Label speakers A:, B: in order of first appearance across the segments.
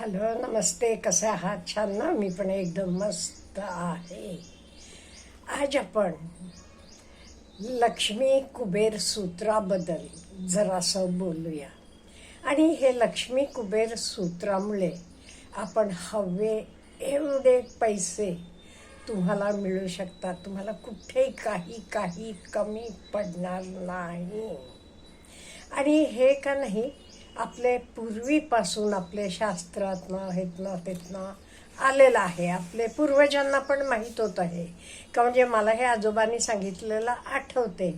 A: Hello नमस्ते कसे आहात? छान ना? मी पण एकदम मस्त आहे. आज आपण लक्ष्मी कुबेर सूत्राबद्दल जरासं बोलूया. आणि हे लक्ष्मी कुबेर सूत्रामुळे आपण हवे एवढे पैसे तुम्हाला मिळू शकतात. तुम्हाला कुठेही काही काही कमी पडणार नाही. आणि हे का नाही आपले पूर्वीपासून आपले शास्त्रातनं हेतनं तेथनं आलेलं आहे. आपले पूर्वजांना पण माहीत होत आहे. का म्हणजे मला हे आजोबांनी सांगितलेलं आठवते.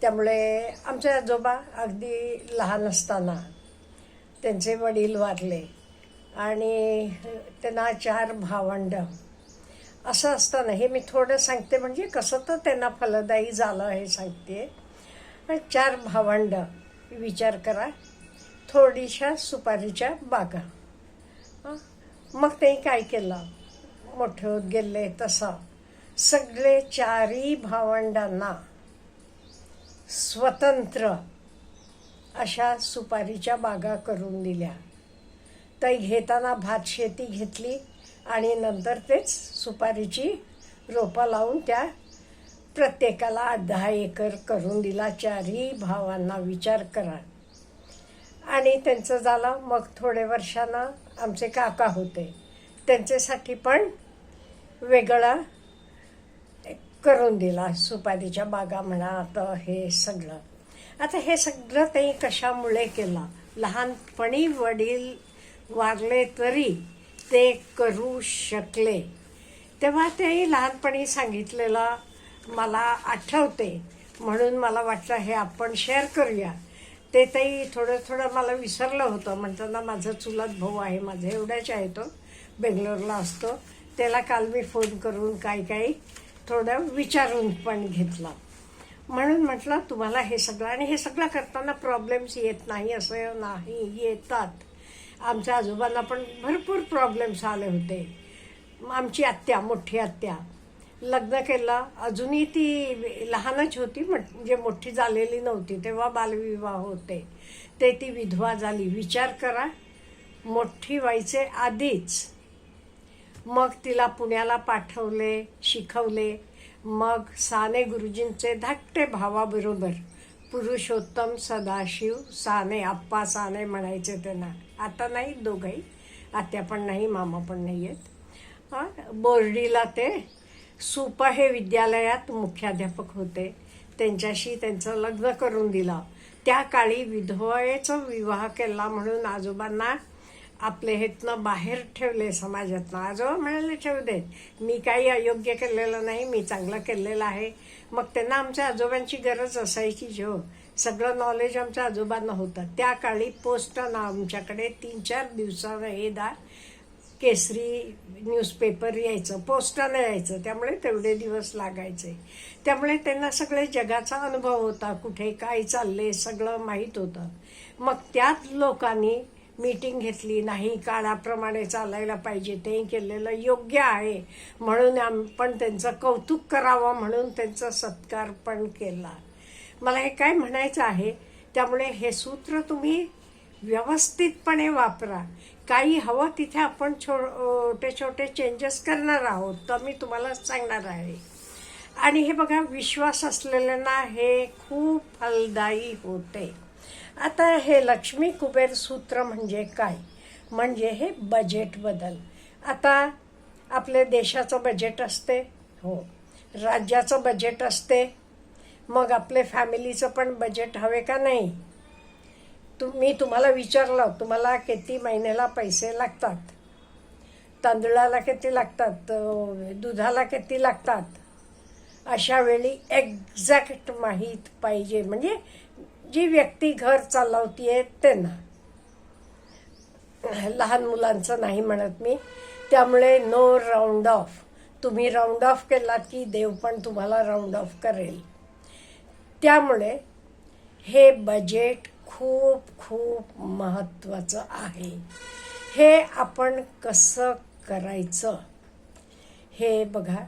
A: त्यामुळे आमचे आजोबा अगदी लहान असताना त्यांचे वडील वारले आणि त्यांना चार भावंड. असं असताना हे मी थोडं सांगते म्हणजे कसं तर त्यांना फलदायी झालं हे सांगते. चार भावंड विचार करा. थोडीशा सुपारीच्या बागा. मग ते काय केलं? मोठे होत गेले तसं. सगळे चारही भावंडांना स्वतंत्र अशा सुपारीच्या बागा करून दिल्या. तर घेताना भात शेती घेतली आणि नंतर तेच सुपारीची रोपं लावून त्या प्रत्येकाला आठ दहा एकर करून दिला. चारही भावांना विचार करा. आणि त्यांचं झालं मग थोडे वर्षानं आमचे काका होते. त्यांच्यासाठी पण वेगळा करून दिला सुपारीच्या बागा म्हणा तर हे सगळं. आता हे सगळं त्यांनी कशामुळे केलं? लहानपणी वडील वारले तरी ते करू शकले. तेव्हा ते लहानपणी सांगितलेलं मला आठवते म्हणून मला वाटलं हे आपण शेअर करूया. ते ताई थोडं थोडं मला विसरलं होतं. म्हणताना माझा चुलत भाऊ आहे माझा एवढ्याच आहे तो. बेंगलोरला असतो. त्याला काल मी फोन करून काही काही थोडं विचारून पण घेतला. म्हणून म्हटलं तुम्हाला हे सगळं आणि हे सगळं करताना प्रॉब्लेम्स येत नाही असं नाही येतात. आमच्या आजोबांना पण भरपूर प्रॉब्लेम्स आले होते. आमची आत्या मोठी आत्या. लग्न केलं. अजूनही ती लहानच होती म्हणजे मोठी झालेली नव्हती. तेव्हा बालविवाह होते. ते ती विधवा झाली. विचार करा मोठी व्हायचे आधीच. मग तिला पुण्याला पाठवले शिकवले. मग साने गुरुजींचे धाकटे भावाबरोबर पुरुषोत्तम सदाशिव साने आप्पा साने म्हणायचे त्यांना. आता नाही दोघंही. आत्या पण नाही मामा पण नाही आहेत. बोर्डीला ते सुपा हे विद्यालयात मुख्याध्यापक होते. त्यांच्याशी त्यांचं लग्न करून दिलं. त्या काळी विधवेचा विवाह केला म्हणून आजोबांना आपले हेतनं बाहेर ठेवले समाजातनं. आजोबा म्हणाले ठेवू देत. मी काही अयोग्य केलेलं नाही मी चांगलं केलेलं आहे. मग त्यांना आमच्या आजोबांची गरज असायची जो. सगळं नॉलेज आमच्या आजोबांना होतं. त्या काळी पोस्टानं आमच्याकडे तीन चार दिवसानं हे दा केसरी न्यूजपेपर यायचं पोस्टानं यायचं त्यामुळे तेवढे दिवस लागायचे. त्यामुळे त्यांना सगळे जगाचा अनुभव होता कुठे काय चालले सगळं माहीत होतं. मग त्याच लोकांनी मीटिंग घेतली नाही काळाप्रमाणे चालायला पाहिजे ते केलेलं योग्य आहे. म्हणून आपण त्यांचं कौतुक करावं म्हणून त्यांचा सत्कार पण केला. मला हे काय म्हणायचं आहे त्यामुळे हे सूत्र तुम्ही व्यवस्थितपणे वापरा. काही हवं तिथे आपण छोटे छोटे चेंजेस करणार आहोत तर मी तुम्हाला सांगणार आहे. आणि हे बघा विश्वास असलेल्यांना हे खूप फलदायी होते. आता हे लक्ष्मी कुबेर सूत्र म्हणजे काय? म्हणजे हे बजेट बदल. आता आपल्या देशाचं बजेट असते हो. राज्याचं बजेट असते मग आपले फॅमिलीचं पण बजेट हवे का नाही? तुम्ही तुम्हाला विचारलं तुम्हाला किती महिन्याला पैसे लागतात? तांदळाला किती लागतात? दुधाला किती लागतात? अशा वेळी एक्झॅक्ट माहीत पाहिजे. म्हणजे जी व्यक्ती घर चालवतीये त्यांना. लहान मुलांचं नाही म्हणत मी. त्यामुळे नो राऊंड ऑफ तुम्ही राऊंड ऑफ केलात की देव पण तुम्हाला राऊंड ऑफ करेल. त्यामुळे हे बजेट खूप खूप महत्त्वाचं आहे. हे आपण कसं करायचं? हे बघा.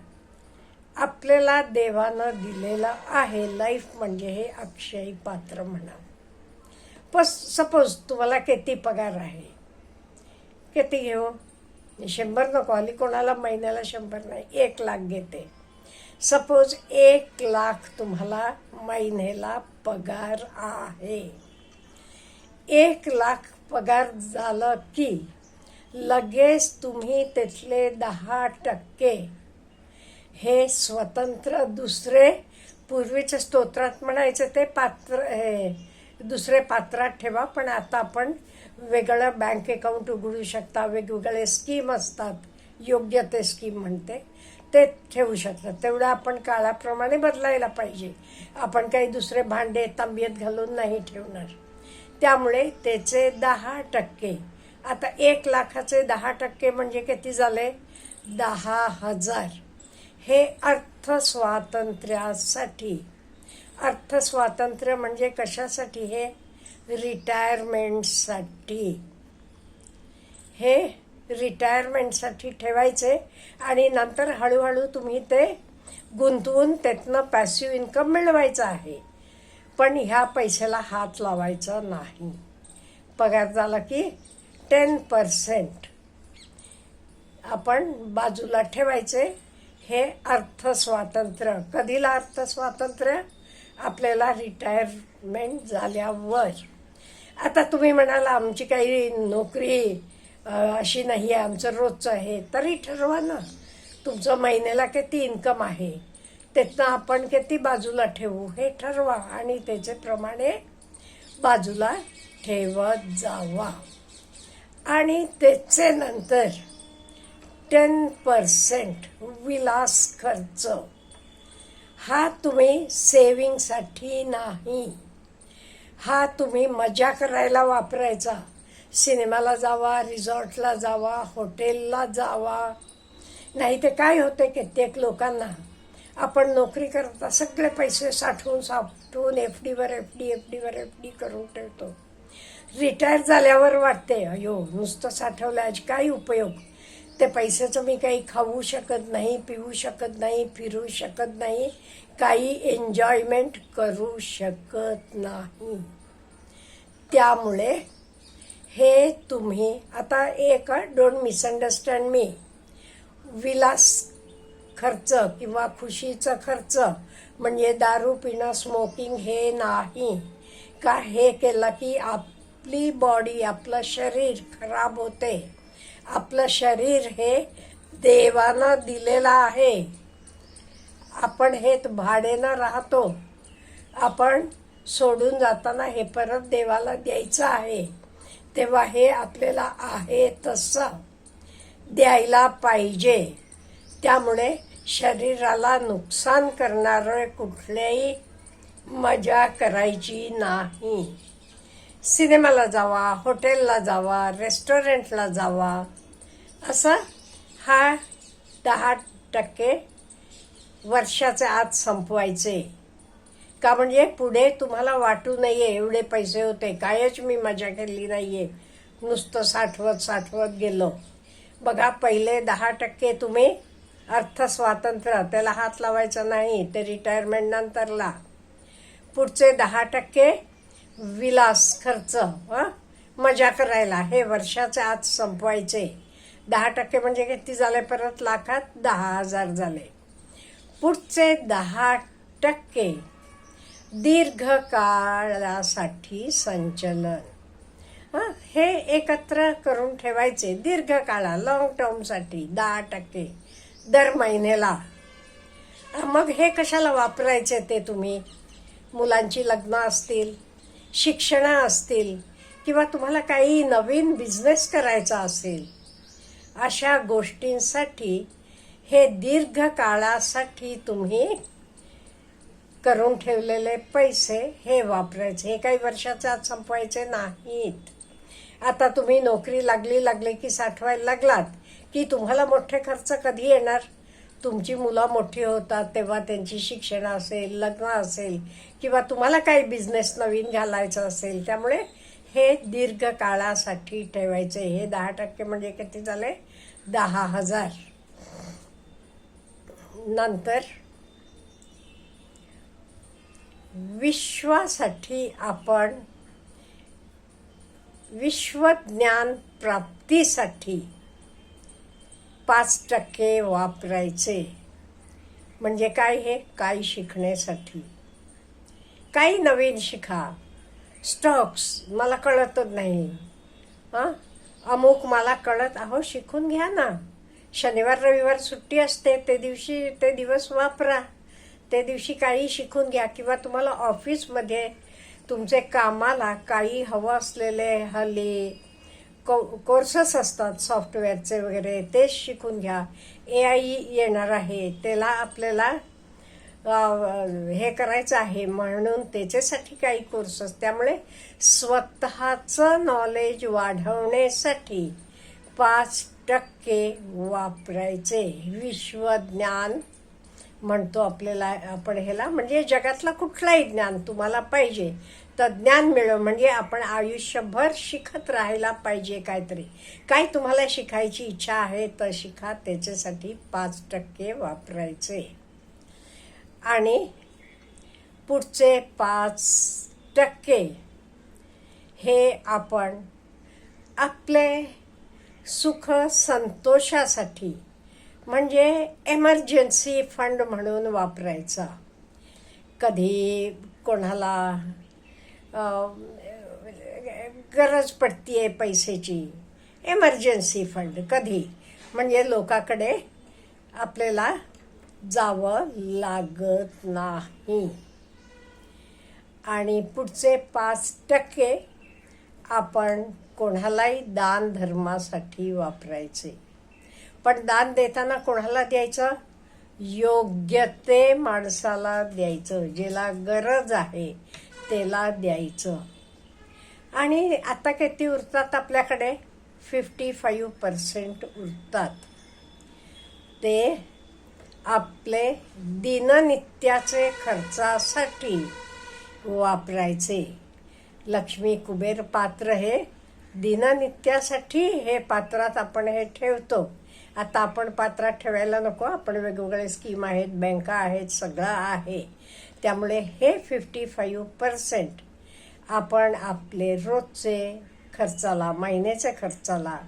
A: आपल्याला देवानं दिलेलं आहे लाईफ म्हणजे हे अक्षयी पात्र म्हणा. पस सपोज तुम्हाला किती पगार आहे? किती घेऊ? शंभर नको आली कोणाला महिन्याला शंभर नाही एक लाख घेते. सपोज एक लाख तुम्हाला महिन्याला पगार आहे. एक लाख पगार झालं की लगेच तुम्ही त्यातले दहा टक्के. हे स्वतंत्र दुसरे पूर्वीच्या स्तोत्रात म्हणायचं ते पात्र हे दुसरे पात्रात ठेवा पण आता आपण वेगळं बँक अकाउंट उघडू शकता वेगवेगळे स्कीम असतात. योग्य ते स्कीम म्हणते. ते ठेवू शकतात तेवढं आपण काळाप्रमाणे बदलायला पाहिजे. आपण काही दुसरे भांडे तांब्यात घालून नाही ठेवणार. त्यामुळे त्याचे दहा टक्के. आता एक लाखाचे दहा टक्के म्हणजे किती झाले? दहा हजार. हे अर्थस्वातंत्र्यासाठी. अर्थस्वातंत्र्य म्हणजे कशासाठी हे? रिटायरमेंटसाठी. हे रिटायरमेंटसाठी ठेवायचे आणि नंतर हळूहळू तुम्ही ते गुंतवून त्यातनं पॅसिव्ह इन्कम मिळवायचं आहे. पण ह्या पैशाला हात लावायचा नाही. पगार झाला की टेन पर्सेंट आपण बाजूला ठेवायचे. हे अर्थस्वातंत्र्य. कधीला अर्थस्वातंत्र्य? आपल्याला रिटायरमेंट झाल्यावर. आता तुम्ही म्हणाल आमची काही नोकरी अशी नाही आहे. आमचं रोजचं आहे. तरी ठरवा ना. तुमचं महिन्याला किती इन्कम आहे? त्यातनं आपण किती बाजूला ठेवू हे ठरवा आणि त्याच्याप्रमाणे बाजूला ठेवत जावा. आणि त्याचे नंतर टेन पर्सेंट विलास खर्च. हा तुम्ही सेविंगसाठी नाही. हा तुम्ही मजा करायला वापरायचा. सिनेमाला जावा रिझॉर्टला जावा हॉटेलला जावा. नाही ते काय होते कित्येक लोकांना? आपण नोकरी करता सगळे पैसे साठवून साठवून एफ डीवर एफ डी एफ डीवर एफ डी करून ठेवतो. रिटायर झाल्यावर वाटते अयो नुसतं साठवलं आज काय उपयोग? ते पैशाचं मी काही खाऊ शकत नाही पिऊ शकत नाही फिरू शकत नाही काही एन्जॉयमेंट करू शकत नाही. त्यामुळे हे तुम्ही आता एक डोंट मिसअंडरस्टँड मी विलास खर्च किंवा खुशीचा खर्च म्हणजे दारू पिणं स्मोकिंग हे नाही. का हे केलं की आपली बॉडी आपलं शरीर खराब होते. आपलं शरीर हे देवानं दिलेलं आहे. आपण हे भाडेनं राहतो. आपण सोडून जाताना हे परत देवाला द्यायचं आहे. तेव्हा हे आपल्याला आहे तसं. द्यायला पाहिजे. त्यामुळे शरीराला नुकसान करणारं कुठल्याही मजा करायची नाही. सिनेमाला जावा हॉटेलला जावा रेस्टॉरंटला जावा. असं हा दहा टक्के वर्षाचे आत संपवायचे. का म्हणजे पुढे तुम्हाला वाटू नये एवढे पैसे होते कायच मी मजा केली आहे नुसतं साठवत साठवत गेलो. बघा पहिले दहा टक्के तुम्ही अर्थ स्वातंत्र्य त्याला हात लावायचा नाही ते रिटायरमेंट नंतरला. पुढचे दहा टक्के विलास खर्च मजा करायला. हे वर्षाचे आज संपवायचे. दहा टक्के म्हणजे किती झाले परत? लाखात दहा हजार झाले. पुढचे दहा टक्के दीर्घकाळासाठी संचलन. हं? हे एकत्र करून ठेवायचे. दीर्घकाळा लॉंग टर्मसाठी दहा टक्के. दर महिन्याला. मग हे कशाला वापरायचे ते तुम्ही? मुलांची लग्न असतील शिक्षणं असतील किंवा तुम्हाला काही नवीन बिझनेस करायचा असेल अशा गोष्टींसाठी हे दीर्घ काळासाठी तुम्ही करून ठेवलेले पैसे हे वापरायचे. हे काही वर्षाच्या आत संपवायचे नाहीत. आता तुम्ही नोकरी लागली लागली की साठवायला लागलात. की तुम्हाला मोठे खर्च कधी येणार? तुमची मुलं मोठी होतात तेव्हा त्यांची शिक्षण असेल लग्न असेल किंवा तुम्हाला काही बिझनेस नवीन घालायचा असेल त्यामुळे हे दीर्घकाळासाठी ठेवायचे. हे दहा टक्के म्हणजे किती झाले? दहा हजार. नंतर विश्वासाठी आपण विश्वज्ञान प्राप्तीसाठी पाच टक्के वापरायचे. म्हणजे काय हे? काही शिकण्यासाठी. काही नवीन शिका. स्टॉक्स मला कळतच नाही. हां? अमुक मला कळत अहो शिकून घ्या ना. शनिवार रविवार सुट्टी असते ते दिवशी ते दिवस वापरा. ते दिवशी काही शिकून घ्या किंवा तुम्हाला ऑफिसमध्ये तुमचे कामाला काही हवं असलेले हले को कोर्सेस असतात सॉफ्टवेअरचे वगैरे तेच शिकून घ्या. ए आय येणार आहे त्याला आपल्याला हे करायचं आहे म्हणून त्याच्यासाठी काही कोर्सेस त्यामुळे स्वतःचं नॉलेज वाढवण्यासाठी पाच टक्के वापरायचे. विश्वज्ञान म्हणतो आपल्याला आपण ह्याला. म्हणजे जगातला कुठलाही ज्ञान तुम्हाला पाहिजे. तर ज्ञान मिळव म्हणजे आपण आयुष्यभर शिकत राहायला पाहिजे काहीतरी. काय तुम्हाला शिकायची इच्छा आहे तर शिका. त्याच्यासाठी पाच टक्के वापरायचे. आणि पुढचे पाच टक्के हे आपण आपले सुख संतोषासाठी म्हणजे एमर्जन्सी फंड म्हणून वापरायचा. कधी कोणाला गरज पडती आहे पैशाची. एमर्जन्सी फंड कधी? म्हणजे लोकाकडे आपल्याला जावं लागत नाही. आणि पुढचे पाच टक्के आपण कोणालाही दान धर्मासाठी वापरायचे. पण दान देताना कोणाला द्यायचं? योग्य ते माणसाला द्यायचं ज्याला गरज आहे. त्याला द्यायचं. आणि आता किती उरतात आपल्याकडे? फिफ्टी फाईव्ह पर्सेंट उरतात. ते आपले दिननित्याचे खर्चासाठी वापरायचे. लक्ष्मी कुबेर पात्र हे दिननित्यासाठी हे पात्रात आपण हे ठेवतो. आता आपण पात्रात ठेवायला नको आपण वेगवेगळे स्कीम आहेत बँका आहेत सगळं आहे. त्यामुळे हे फिफ्टी फाईव्ह पर्सेंट आपण आपले रोजचे खर्चाला महिन्याच्या खर्चाला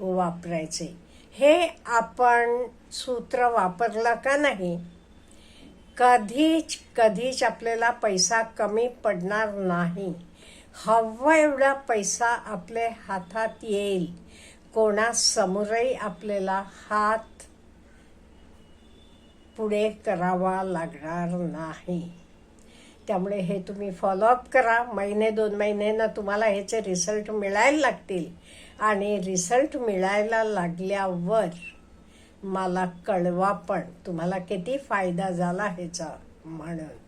A: वापरायचे. हे आपण सूत्र वापरलं का नाही? कधीच कधीच आपल्याला पैसा कमी पडणार नाही. हवा एवढा पैसा आपल्या हातात येईल. कोणासमोरही आपल्याला हात पुढे करावा लागणार नाही. त्यामुळे हे तुम्ही फॉलोअप करा. महिने दोन महिन्यानं तुम्हाला ह्याचे रिझल्ट मिळायला लागतील. आणि रिझल्ट मिळायला लागल्यावर मला कळवा पण तुम्हाला किती फायदा झाला ह्याचा म्हणून.